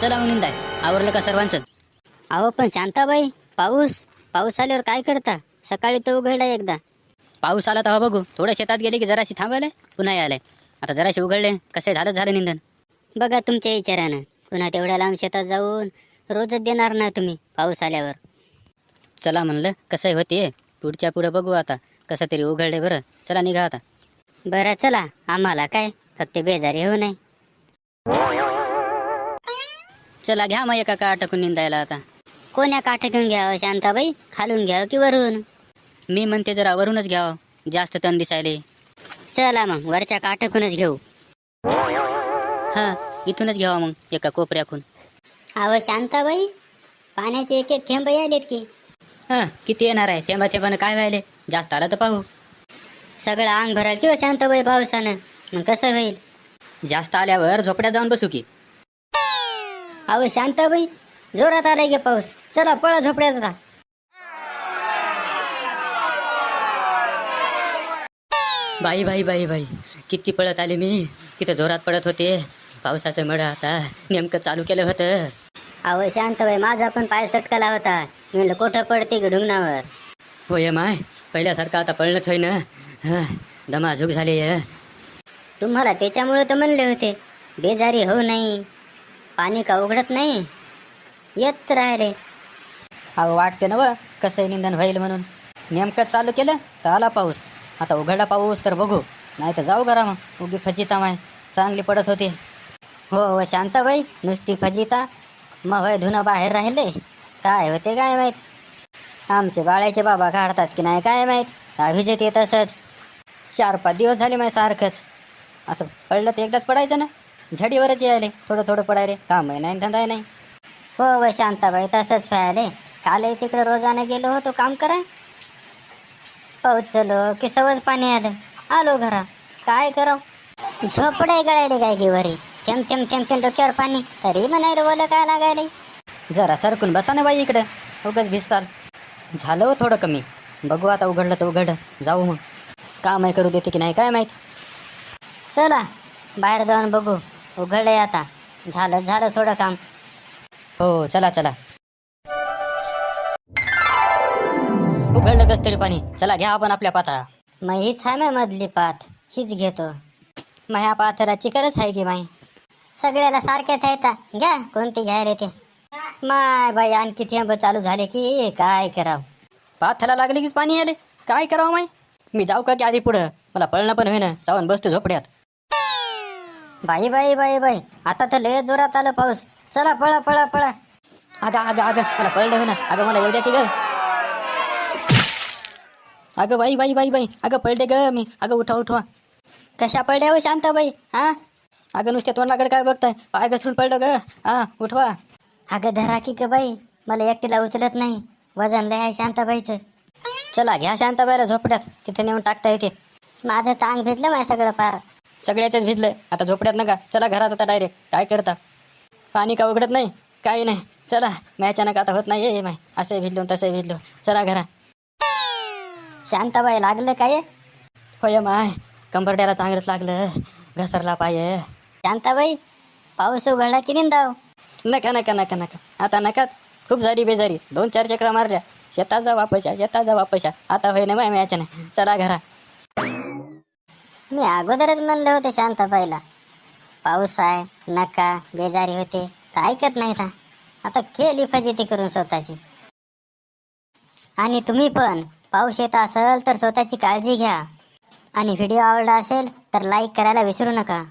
चला मग निंदाय. आवरलं का सर्वांचं? अहो पण शांताबाई पाऊस. पाऊस आल्यावर काय करता? सकाळी तर उघडला एकदा. पाऊस आला तेव्हा बघू. थोडं शेतात गेले की जराशी थांबायला पुन्हा यायला आता जराशी उघडले कसं झालं झालं निंदन? बघा तुमच्या विचारानं. पुन्हा तेवढ्या लांब शेतात जाऊन रोजच देणार ना तुम्ही पाऊस आल्यावर. चला म्हणलं कसं होते पुढच्या पुढं बघू आता कसं तरी उघडले बरं. चला निघा आता. बरं चला. आम्हाला काय? फक्त बेजारी होऊ नये. चला घ्या मग एका का टाकून निंदायला आता. कोण्या काठ घेऊन घ्यावं शांताबाई? खालून घ्यावं की वरून? मी म्हणते जरा वरूनच घ्यावं जास्त तण दिसायले. चला मग वरच्या काठकूनच घेऊ. हां इथूनच घ्यावा मग एका कोपऱ्याकून. अहो शांताबाई पाण्याचे एक एक थेंब आलेत की? हां किती येणार आहे थेंबा थेंबानं काय व्हायले? जास्त आलं तर पाहू. सगळं अंग भराल किंवा शांताबाई पावसानं. मग कसं होईल? जास्त आल्यावर झोपड्यात जाऊन बसू की. अहो शांताबाई जोरात आलाय गे पाऊस. चला पळा झोपड्यात आता बाई बाई बाई बाई. किती पळत आले मी. किती जोरात पडत होते. पावसाचं मड आता नेमकं चालू केलं होतं. अहो शांताबाई माझा पण पाय सटकला होता. मी म्हणलं कुठं पडते की ढुंगणावर? होय माय. पहिल्यासारखं आता पळणंच होय ना हं, दमाझूक झाली. तुम्हाला त्याच्यामुळे तर म्हणले होते बेजारी होऊ नाही पाणी का उघडत नाही? येत राहिले. अहो वाटते ना व कसं निंदन होईल म्हणून. नेमकं चालू केलं तर आला पाऊस. आता उघडला पाऊस तर बघू. नाही तर जाऊ घरा मग. उगी फजिता माय. चांगली पडत होती. हो हो शांताबाई. नुसती फजिता. मग होय धुणं बाहेर राहिले. काय होते काय माहीत? आमचे बाळाचे बाबा काढतात की नाही काय माहीत? अभिजित येत असंच चार पाच दिवस झाले माय सारखंच. असं पडलं तर एकदाच पडायचं ना? झडीवरच यायले. थोडं थोडं पडायले. काम आहे नाही धंदा नाही. हो व शांताबाई तसंच व्हायले कालही तिकडे रोजाने गेलो होतो काम करा पोचलो की सवज पाणी आलं. आलो घरा. काय कराव? झोपडे गळायले काय की थेंब थेंब थेंब थेंब डोक्यावर पाणी. तरी म्हणायला बोल काय लागायले? जरा सरकून बसा ना बाई इकडं. उगाच भिसाल झालं हो थोडं कमी. बघू आता उघडलं तर उघडलं जाऊ मग. काम आहे करू देते की नाही काय माहीत? चला. बाहेर जाऊन बघू. उघडलंय आता. झालं झालं थोडं काम. हो चला चला. उघडलं कस तरी पाणी. चला घ्या आपण आपल्या पाता मग हीच आहे ना मधली पात. हीच घेतो. मग ह्या पाथराची गरज आहे की माई? सगळ्याला सारखेच आहेत घ्या कोणती घ्यायला ते माय बाई आणखी थेंब चालू झाले की काय करावं? पाथरला लागले की पाणी आले काय करावं माय मी जाऊ का की आधी पुढं? मला पळणं पण होईना. जाऊन बसतो झोपड्यात. बाई बाई बाई बाई. आता तर लय जोरात आलं पाऊस. चला पळा पळा पळा. आता अगं अगं मला पळलं ना अगं मला एवढ्या की ग अगं बाई बाई बाई बाई. अगं पळते ग मी. अगं उठवा उठवा. कशा पडल्या हो शांताबाई? हा? अगं नुसत्या तोंडाकडे काय बघताय? पाय घसरून पडलं ग. हा उठवा. अगं धरा की ग बाई. मला एकटीला उचलत नाही. वजन लय आहे शांताबाईचं. चला घ्या शांताबाईला झोपड्यात. तिथे नेऊन टाकता येते. माझं तांग भेटलं माझ्या सगळं पार. सगळ्याच्याच भिजलंय. आता झोपड्यात नका. चला घरात आता डायरेक्ट काय करता? पाणी का उघडत नाही? काही नाही. चला. मी अचानक आता होत नाही ये माय असंही भिजलो तसंही भिजलो. चला घरा. शांताबाई लागलं काय होय माय. कंबरड्याला चांगलंच लागलं. घसरला पाय. शांताबाई पाऊस उघडला की निंदाव? नका नका नका नका. आता नकाच. खूप झाली बेजारी. दोन चार चक्रा मारल्या. शेतात जा वापशा शेतात वापशा आता होय ना माय मी अचानक चला घरा. मी अगोदरच म्हणलं होते पहिला. पाऊस आहे नका बेजारी होते तर ऐकत नाही था आता केली फजिती करून स्वतःची. आणि तुम्ही पण पाऊस येत असेल तर स्वतःची काळजी घ्या. आणि व्हिडिओ आवडला असेल तर लाईक करायला विसरू नका.